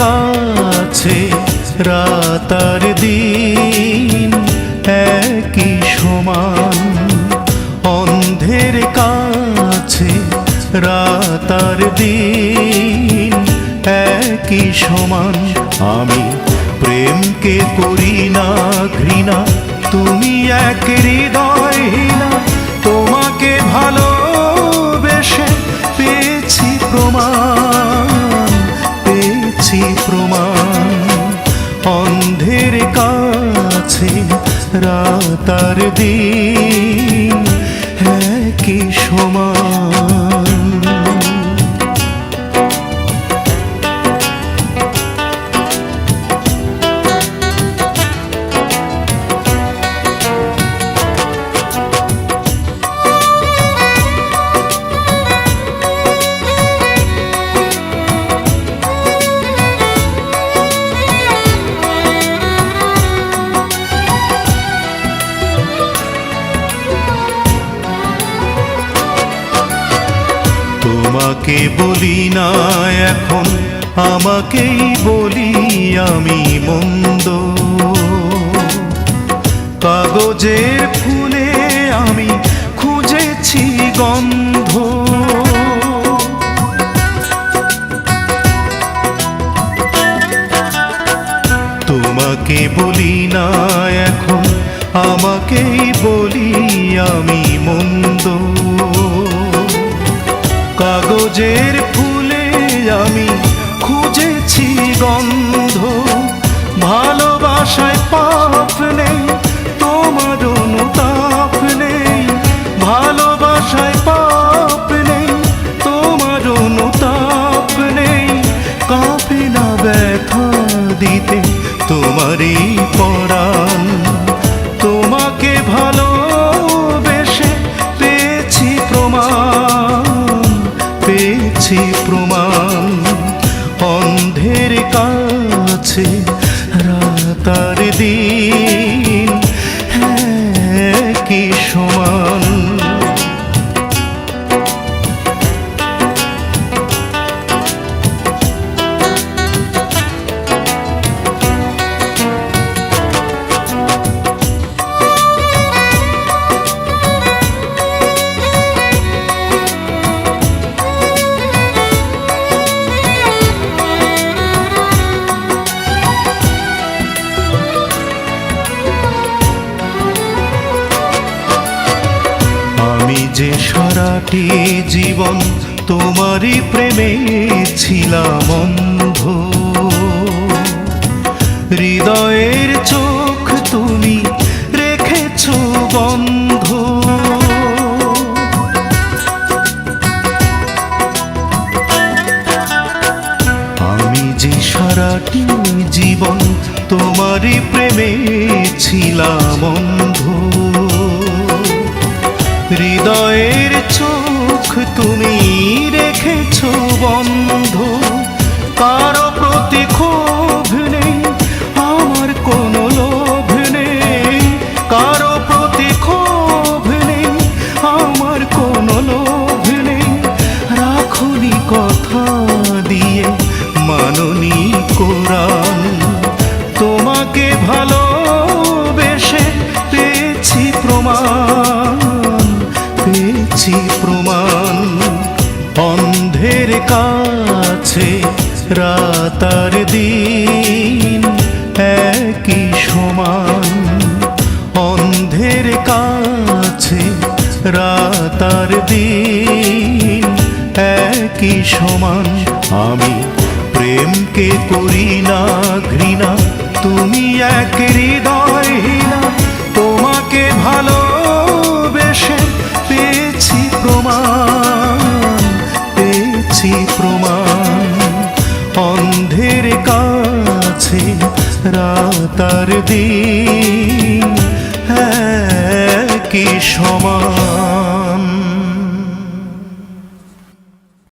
কাছে রাতার দিন একই সমান। অন্ধের কাছে রাতার দিন একই সমান। আমি প্রেমকে করি না ঘৃণা, তুমি এক হৃদয়হীনা তোমাকে ভালোবেসে রাতার দিন একই সমান তোমাকে বলি না এখন, আমাকেই বলি আমি মন্দ। কাগজের ফুলে আমি খুঁজেছি গন্ধ। তোমাকে বলি না এখন, আমাকেই বলি আমি মন্দ। কাগজের ফুলে আমি খুঁজেছি গন্ধ। ভালোবাসায় পাপ নেই তোমার অনুতাপ কাছে রাতার দিন। যে সারাটি জীবন তোমারই প্রেমে ছিলাম অন্ধ। হৃদয়ের চোখ তুমি রেখেছ বন্ধ। আমি যে সারাটি জীবন তোমারই প্রেমে ছিলাম অন্ধ। হৃদয়ের চোখ তুমি রেখেছ, বন্ধু। কারও প্রতি ক্ষোভ নেই, আমার কোনো লোভ নেই। কারও প্রতি ক্ষোভ নেই, আমার কোনো লোভ নেই। রাখুনি কথা দিয়ে মাননি কোরআন তোমাকে ভালোবেসে অন্ধের কাছে রাতার দিন একই সমান। অন্ধের কাছে রাতার দিন একই সমান। আমি প্রেমকে করি না ঘৃণা, তুমি এক হৃদয়হীনা তোমাকে ভালোবেসে পেয়েছি প্রমাণ। অন্ধের কাছে রাতার দিন কি সমান।